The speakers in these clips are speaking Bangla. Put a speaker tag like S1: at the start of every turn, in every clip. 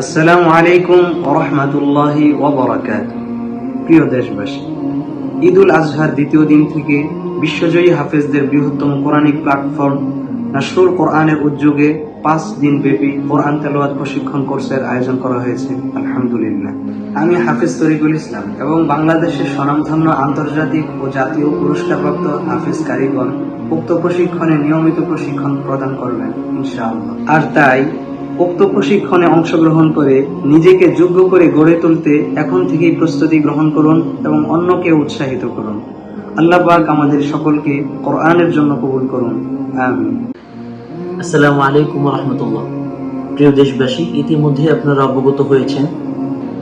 S1: আসসালামু আলাইকুম ওরহমতুল্লাহি ওবরাকাত প্রিয় দেশবাসী, ঈদুল আজহার দ্বিতীয় দিন থেকে বিশ্বজয়ী হাফেজদের বৃহত্তম কোরআনিক প্ল্যাটফর্ম নাসরুল কোরআনের উদ্যোগে পাঁচ দিন ব্যাপী কোরআন তেলাওয়াত প্রশিক্ষণ কোর্সের আয়োজন করা হয়েছে। আলহামদুলিল্লাহ। আমি হাফেজ তরিকুল ইসলাম এবং বাংলাদেশের স্বনামধন্য আন্তর্জাতিক ও জাতীয় পুরস্কারপ্রাপ্ত হাফেজ কারিগণ উক্ত প্রশিক্ষণে নিয়মিত প্রশিক্ষণ প্রদান করবেন, ইনশাআল্লাহ। আর তাই উক্ত প্রশিক্ষণে অংশগ্রহণ করে নিজেকে যোগ্য করে গড়ে তুলতে এখন থেকেই প্রস্তুতি গ্রহণ করুন এবং অন্যকে উৎসাহিত করুন। আল্লাহ পাক আমাদের সকলকে কোরআনের জন্য কবুল করুন।
S2: আসসালামু আলাইকুম রহমতুল্লাহ। প্রিয় দেশবাসী, ইতিমধ্যে আপনারা অবগত হয়েছেন,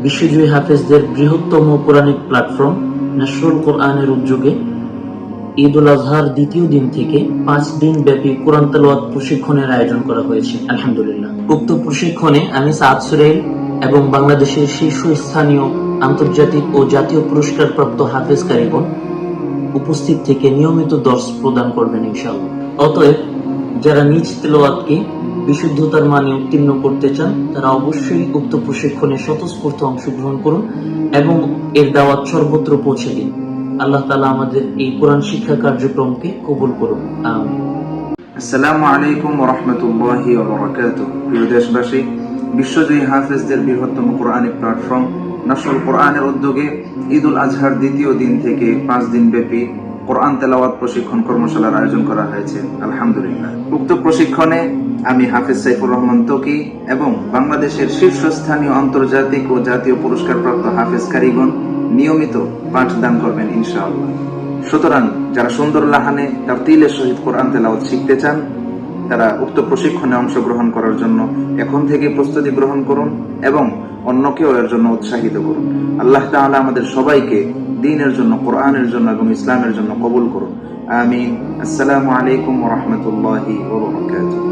S2: বিশ্বজয়ী হাফেজদের বৃহত্তম কোরআনিক প্ল্যাটফর্ম নাসরুল কোরআনের উদ্যোগে ঈদ উল আজহার দ্বিতীয় দিন থেকে পাঁচ দিন ব্যাপী কোরআন তেলাওয়াত প্রশিক্ষণের আয়োজন করা হয়েছে, আলহামদুলিল্লাহ। উক্ত প্রশিক্ষণে আমি সাদ সুরেল এবং বাংলাদেশের শীর্ষস্থানীয় আন্তর্জাতিক ও জাতীয় পুরস্কারপ্রাপ্ত হাফেজ কারিগণ উপস্থিত থেকে নিয়মিত দর্শ প্রদান করবেন, ইনশাআল্লাহ। অতএব, যারা নিজ তেলাওয়াতকে বিশুদ্ধতার মানে উত্তীর্ণ করতে চান, তারা অবশ্যই উক্ত প্রশিক্ষণে স্বতঃস্ফূর্ত অংশগ্রহণ করুন এবং এর দাওয়াত সর্বত্র পৌঁছে দিন। আল্লাহ তালা আমাদের এই কোরআন শিক্ষা কার্যক্রমকে কবুল করুন
S3: আসসালামু আলাইকুম রহমতুল্লাহি প্রিয় দেশবাসী, বিশ্বজয়ী হাফেজদের বৃহত্তম কোরআনিক প্ল্যাটফর্ম কোরআনের উদ্যোগে ঈদ উল আজহার দ্বিতীয় দিন থেকে পাঁচ দিন ব্যাপী কোরআন তেলাওয়াত প্রশিক্ষণ কর্মশালার আয়োজন করা হয়েছে। আলহামদুলিল্লাহ। উক্ত প্রশিক্ষণে আমি হাফিজ সাইফুর রহমান তকি এবং বাংলাদেশের শীর্ষস্থানীয় আন্তর্জাতিক ও জাতীয় পুরস্কারপ্রাপ্ত হাফেজ কারিগণ নিয়মিত পাঠদান করবেন, ইনশাআল্লাহ। সুতরাং যারা সুন্দর লাহানে তার তিলের সহিত কোরআন তেলাওয়াত শিখতে চান, তারা উক্ত প্রশিক্ষণে অংশগ্রহণ করার জন্য এখন থেকে প্রস্তুতি গ্রহণ করুন এবং অন্যকেও এর জন্য উৎসাহিত করুন। আল্লাহ তাআলা আমাদের সবাইকে দিনের জন্য, কোরআনের জন্য এবং ইসলামের জন্য কবুল করুন। আমিন। আসসালামু আলাইকুম বারাকাতুহু।